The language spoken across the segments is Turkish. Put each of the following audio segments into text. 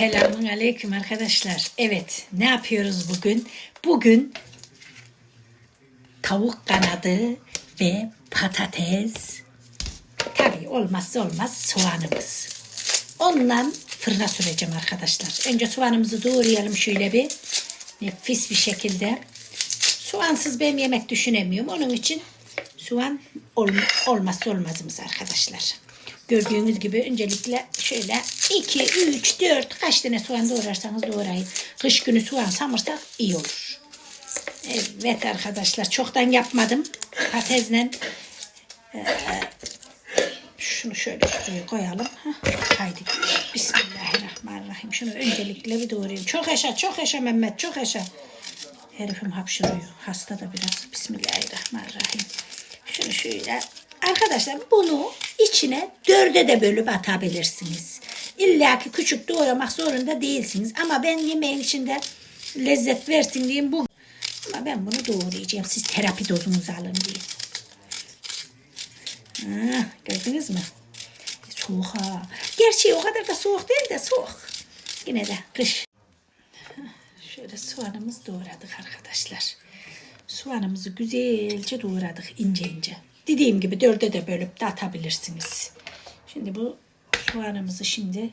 Selamun aleyküm arkadaşlar. Evet ne yapıyoruz bugün? Bugün tavuk kanadı ve patates. Tabii olmazsa olmaz soğanımız. Ondan fırına süreceğim arkadaşlar. Önce soğanımızı doğrayalım şöyle bir. Nefis bir şekilde. Soğansız ben yemek düşünemiyorum. Onun için soğan ol, olmazsa olmazımız arkadaşlar. Gördüğünüz gibi öncelikle şöyle 2, 3, 4 kaç tane soğan doğrarsanız doğrayın. Kış günü soğan samırsak iyi olur. Evet arkadaşlar çoktan yapmadım. Patatesle eee, şunu şöyle şuraya koyalım. Haydi. Bismillahirrahmanirrahim. Şunu öncelikle bir doğrayayım. Çok yaşa, çok yaşa Mehmet, çok yaşa. Herifim hapşırıyor. Hasta da biraz. Bismillahirrahmanirrahim. Şunu şöyle. Arkadaşlar bunu içine dörde de bölüp atabilirsiniz. İlla ki küçük doğramak zorunda değilsiniz. Ama ben yemeğin içinde lezzet versin diyeyim bu. Ama ben bunu doğrayacağım. Siz terapi dozunuzu alın diye. Ha, gördünüz mü? Soğuk ha. Gerçi o kadar da soğuk değil de soğuk. Yine de kış. Şöyle soğanımızı doğradık arkadaşlar. Soğanımızı güzelce doğradık ince ince. Dediğim gibi dörde de bölüp de atabilirsiniz. Şimdi bu soğanımızı şimdi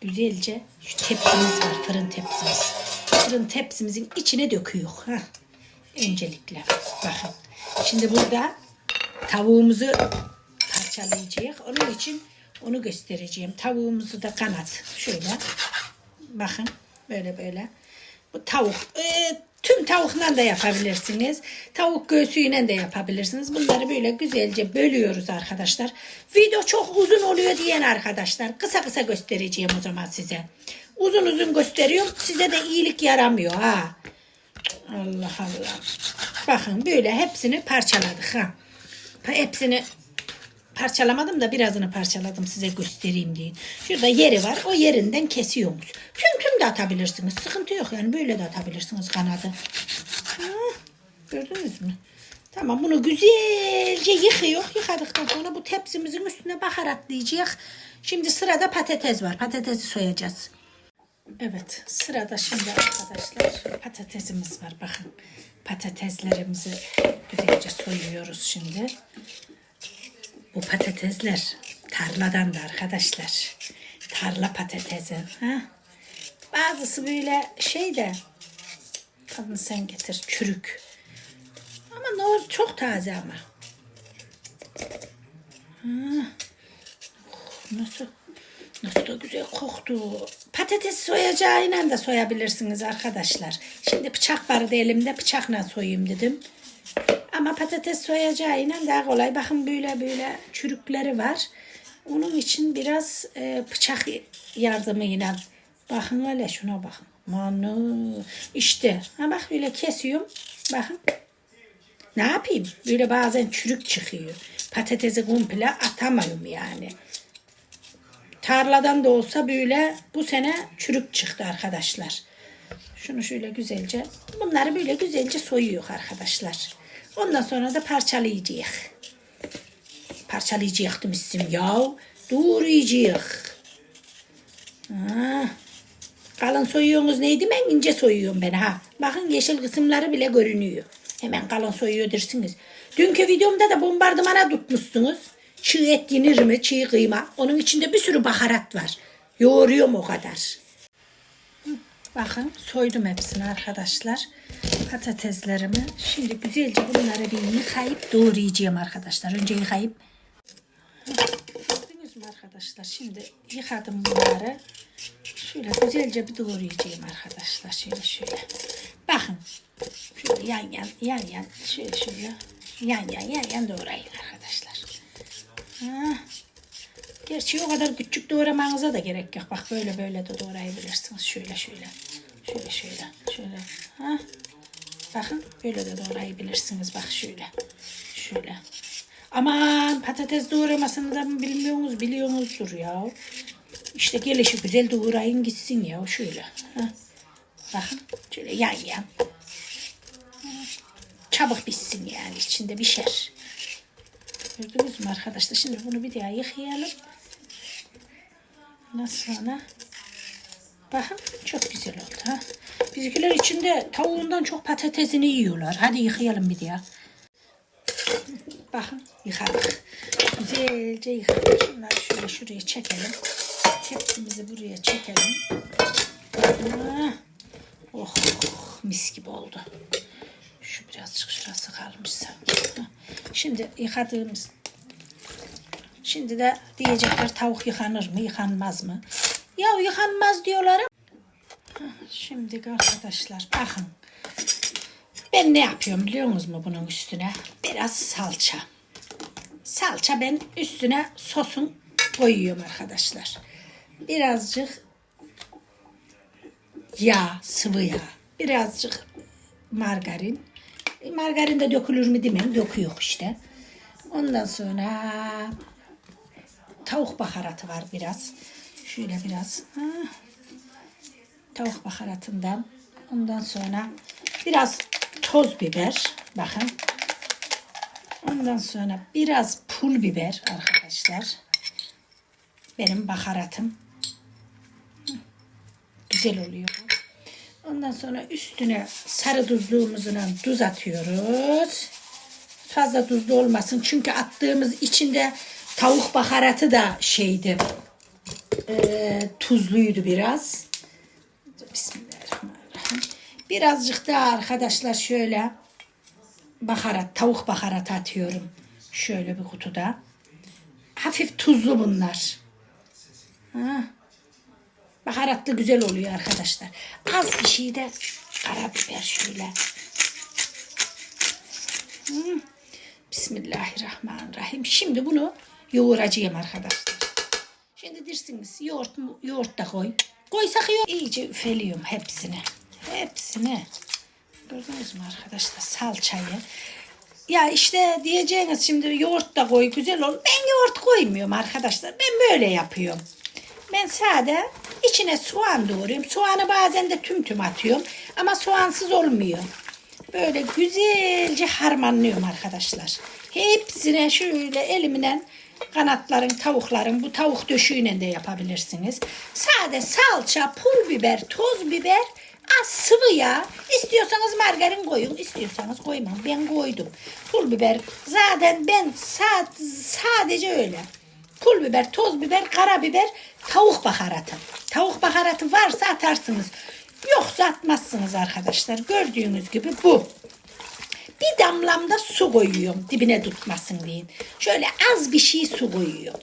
güzelce şu tepsimiz var fırın tepsimiz. Fırın tepsimizin içine döküyor. Ha. Öncelikle bakın. Şimdi burada tavuğumuzu parçalayacağız. Onun için onu göstereceğim. Tavuğumuzu da kanat. Şöyle bakın böyle böyle. Bu tavuk. e, tüm tavukla da yapabilirsiniz. Tavuk göğsüyle de yapabilirsiniz. Bunları böyle güzelce bölüyoruz arkadaşlar. Video çok uzun oluyor diyen arkadaşlar. Kısa kısa göstereceğim o zaman size. Uzun uzun gösteriyorum. Size de iyilik yaramıyor ha. Allah Allah. Bakın böyle hepsini parçaladık ha. Hepsini parçalamadım da birazını parçaladım size göstereyim diye. Şurada yeri var. O yerinden kesiyoruz. Tüm tüm de atabilirsiniz. Sıkıntı yok yani böyle de atabilirsiniz kanadı. Ha, gördünüz mü? Tamam bunu güzelce yıkıyor. Yıkadıktan sonra bu tepsimizin üstüne baharatlayacağız. Şimdi sırada patates var. Patatesi soyacağız. Evet sırada şimdi arkadaşlar patatesimiz var. Bakın patateslerimizi güzelce soyuyoruz şimdi. Bu patatesler tarladan da arkadaşlar. Tarla patatesi. Ha? Bazısı böyle şey de kadın sen getir çürük. Ama ne olur çok taze ama. Oh, Nasıl nasıl da güzel koktu. Patates soyacağıyla da soyabilirsiniz arkadaşlar. Şimdi bıçak vardı elimde bıçakla soyayım dedim. Ama patates soyacağıyla daha kolay. Bakın böyle böyle çürükleri var. Onun için biraz e, bıçak yardımıyla. Bakın öyle şuna bakın. Manı. İşte. Ha bak böyle kesiyorum. Bakın. Ne yapayım? Böyle bazen çürük çıkıyor. Patatesi komple atamıyorum yani. Tarladan da olsa böyle bu sene çürük çıktı arkadaşlar. Şunu şöyle güzelce, bunları böyle güzelce soyuyor arkadaşlar. Ondan sonra da parçalayacağız. Parçalayacak demişsin ya. Doğrayacak. Ha. Kalın soyuyorsunuz neydi ben ince soyuyorum ben ha. Bakın yeşil kısımları bile görünüyor. Hemen kalın soyuyor dersiniz. Dünkü videomda da bombardımana tutmuşsunuz. Çiğ et yenir mi? Çiğ kıyma. Onun içinde bir sürü baharat var. Yoğuruyorum o kadar. Bakın soydum hepsini arkadaşlar. Patateslerimi. Şimdi güzelce bunları bir yıkayıp doğrayacağım arkadaşlar. Önce yıkayıp. Gördünüz mü arkadaşlar? Şimdi yıkadım bunları. Şöyle güzelce bir doğrayacağım arkadaşlar. Şöyle şöyle. Bakın. Şöyle yan yan yan yan. Şöyle şöyle. Yan yan yan yan doğrayın arkadaşlar. Ha. Gerçi o kadar küçük doğramanıza da gerek yok. Bak böyle böyle de doğrayabilirsiniz. Şöyle şöyle. Şöyle şöyle. Şöyle. Ha. Bakın böyle de doğrayabilirsiniz. Bak şöyle. Şöyle. Aman patates doğramasını da mı bilmiyorsunuz? Biliyorsunuzdur ya. İşte gelişi güzel doğrayın gitsin ya. Şöyle. Ha. Bakın şöyle yan yan. Çabuk bitsin yani. içinde pişer. Gördünüz mü arkadaşlar? Şimdi bunu bir daha yıkayalım. Ondan sonra Bakın çok güzel oldu. Ha? Bizimkiler içinde tavuğundan çok patatesini yiyorlar. Hadi yıkayalım bir daha. Bakın yıkadık. Güzelce yıkadık. Şunları şöyle şuraya çekelim. Tepsimizi buraya çekelim. Ah. Oh, mis gibi oldu. Şu birazcık şurası kalmış sanki. Hah. Şimdi yıkadığımız Şimdi de diyecekler tavuk yıkanır mı, yıkanmaz mı? Ya yıkanmaz diyorlar Şimdi arkadaşlar bakın. Ben ne yapıyorum biliyor musunuz bunun üstüne? Biraz salça. Salça ben üstüne sosun koyuyorum arkadaşlar. Birazcık yağ, sıvı yağ. Birazcık margarin. E, Margarin de dökülür mü demem. Döküyor işte. Ondan sonra tavuk baharatı var biraz. Şöyle biraz. Ha. Tavuk baharatından. Ondan sonra biraz toz biber. Bakın. Ondan sonra biraz pul biber arkadaşlar. Benim baharatım. Güzel oluyor. Ondan sonra üstüne sarı tuzluğumuzla tuz atıyoruz. Fazla tuzlu olmasın. Çünkü attığımız içinde tavuk baharatı da şeydi. eee, tuzluydu biraz. Bismillahirrahmanirrahim. Birazcık daha arkadaşlar şöyle baharat, tavuk baharatı atıyorum. Şöyle bir kutuda. Hafif tuzlu bunlar. Ha. Baharatlı güzel oluyor arkadaşlar. Az bir şey de karabiber şöyle. Hmm. Bismillahirrahmanirrahim. Şimdi bunu yoğuracağım arkadaşlar. Şimdi dersiniz yoğurt, yoğurt da koy. Koysak yoğurt. İyice üfeliyorum hepsini. Hepsini. Gördünüz mü arkadaşlar salçayı. Ya işte diyeceğiniz şimdi yoğurt da koy güzel ol. Ben yoğurt koymuyorum arkadaşlar. Ben böyle yapıyorum. Ben sade içine soğan doğruyorum. Soğanı bazen de tüm tüm atıyorum. Ama soğansız olmuyor. Böyle güzelce harmanlıyorum arkadaşlar. Hepsine şöyle elimle kanatların, tavukların bu tavuk döşüğüyle de yapabilirsiniz. Sade salça, pul biber, toz biber, az sıvı yağ. İstiyorsanız margarin koyun, istiyorsanız koymam. Ben koydum. Pul biber zaten ben sa- sadece öyle. Pul biber, toz biber, karabiber, tavuk baharatı. Tavuk baharatı varsa atarsınız. Yoksa atmazsınız arkadaşlar. Gördüğünüz gibi bu. Bir damlam da su koyuyorum dibine tutmasın diye. Şöyle az bir şey su koyuyorum.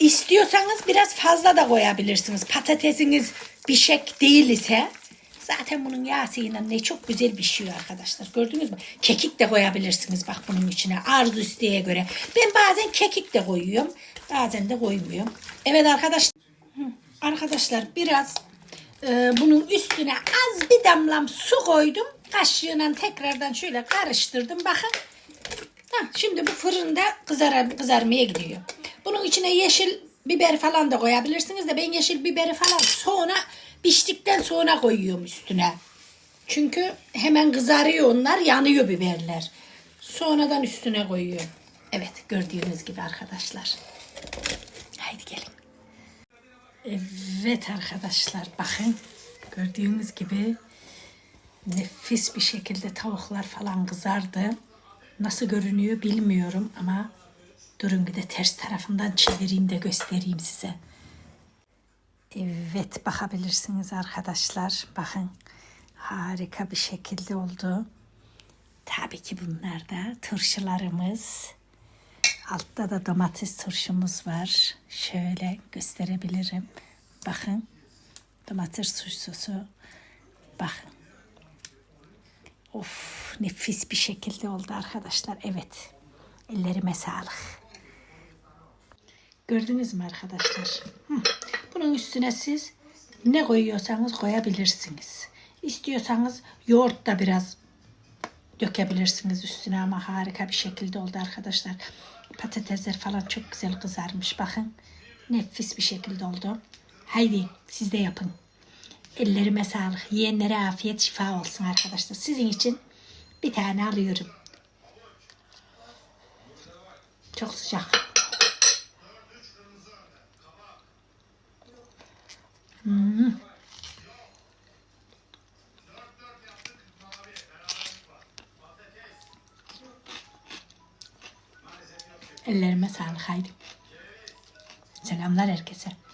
İstiyorsanız biraz fazla da koyabilirsiniz. Patatesiniz pişek değil ise zaten bunun yağsıyla ne çok güzel pişiyor arkadaşlar. Gördünüz mü? Kekik de koyabilirsiniz bak bunun içine. Arzu isteğe göre. Ben bazen kekik de koyuyorum. Bazen de koymuyorum. Evet arkadaşlar. Arkadaşlar biraz e, bunun üstüne az bir damlam su koydum. Kaşığıyla tekrardan şöyle karıştırdım. Bakın. Ha, şimdi bu fırında kızar, kızarmaya gidiyor. Bunun içine yeşil biber falan da koyabilirsiniz de ben yeşil biberi falan sonra piştikten sonra koyuyorum üstüne. Çünkü hemen kızarıyor onlar yanıyor biberler. Sonradan üstüne koyuyorum. Evet gördüğünüz gibi arkadaşlar. Haydi gelin. Evet arkadaşlar bakın gördüğünüz gibi nefis bir şekilde tavuklar falan kızardı. Nasıl görünüyor bilmiyorum ama durun bir de ters tarafından çevireyim de göstereyim size. Evet bakabilirsiniz arkadaşlar. Bakın harika bir şekilde oldu. Tabii ki bunlar da turşularımız. Altta da domates turşumuz var. Şöyle gösterebilirim. Bakın domates turşusu. Bakın. Of nefis bir şekilde oldu arkadaşlar. Evet. Ellerime sağlık. Gördünüz mü arkadaşlar? Bunun üstüne siz ne koyuyorsanız koyabilirsiniz. İstiyorsanız yoğurt da biraz dökebilirsiniz üstüne ama harika bir şekilde oldu arkadaşlar. Patatesler falan çok güzel kızarmış. Bakın nefis bir şekilde oldu. Haydi siz de yapın. Ellerime sağlık. Yiyenlere afiyet şifa olsun arkadaşlar. Sizin için bir tane alıyorum. Çok sıcak. Hmm. Ellerime sağlık haydi. Selamlar herkese.